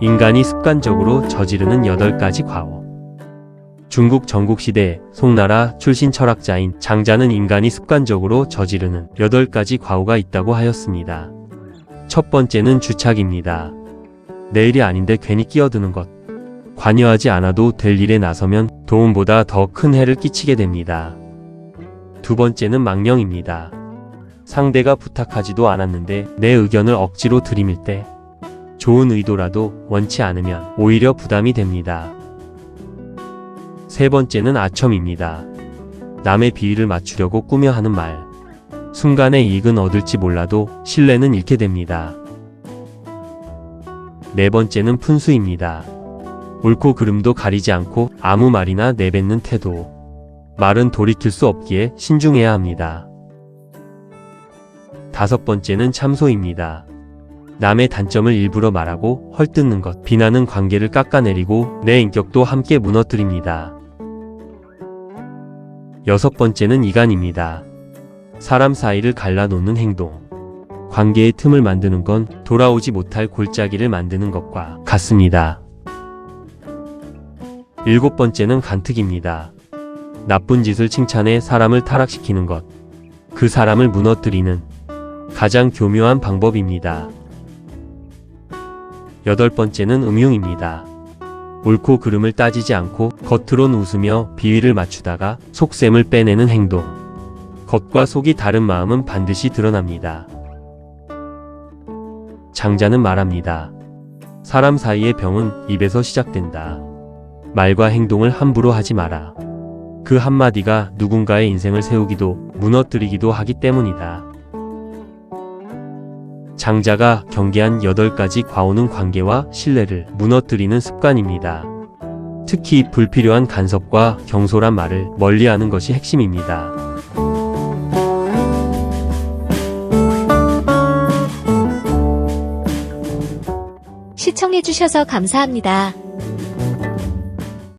인간이 습관적으로 저지르는 8가지 과오. 중국 전국시대 송나라 출신 철학자인 장자는 인간이 습관적으로 저지르는 8가지 과오가 있다고 하였습니다. 첫 번째는 주착입니다. 내 일이 아닌데 괜히 끼어드는 것. 관여하지 않아도 될 일에 나서면 도움보다 더 큰 해를 끼치게 됩니다. 두 번째는 망령입니다. 상대가 부탁하지도 않았는데 내 의견을 억지로 들이밀 때 좋은 의도라도 원치 않으면 오히려 부담이 됩니다. 세 번째는 아첨입니다. 남의 비위를 맞추려고 꾸며 하는 말. 순간에 이익은 얻을지 몰라도 신뢰는 잃게 됩니다. 네 번째는 푼수입니다. 옳고 그름도 가리지 않고 아무 말이나 내뱉는 태도. 말은 돌이킬 수 없기에 신중해야 합니다. 다섯 번째는 참소입니다. 남의 단점을 일부러 말하고 헐뜯는 것, 비난은 관계를 깎아내리고 내 인격도 함께 무너뜨립니다. 여섯 번째는 이간입니다. 사람 사이를 갈라놓는 행동. 관계의 틈을 만드는 건 돌아오지 못할 골짜기를 만드는 것과 같습니다. 일곱 번째는 간특입니다. 나쁜 짓을 칭찬해 사람을 타락시키는 것. 그 사람을 무너뜨리는 가장 교묘한 방법입니다. 여덟 번째는 음흉입니다. 옳고 그름을 따지지 않고 겉으론 웃으며 비위를 맞추다가 속셈을 빼내는 행동. 겉과 속이 다른 마음은 반드시 드러납니다. 장자는 말합니다. 사람 사이의 병은 입에서 시작된다. 말과 행동을 함부로 하지 마라. 그 한마디가 누군가의 인생을 세우기도 무너뜨리기도 하기 때문이다. 장자가 경계한 8가지 과오는 관계와 신뢰를 무너뜨리는 습관입니다. 특히 불필요한 간섭과 경솔한 말을 멀리하는 것이 핵심입니다. 시청해주셔서 감사합니다.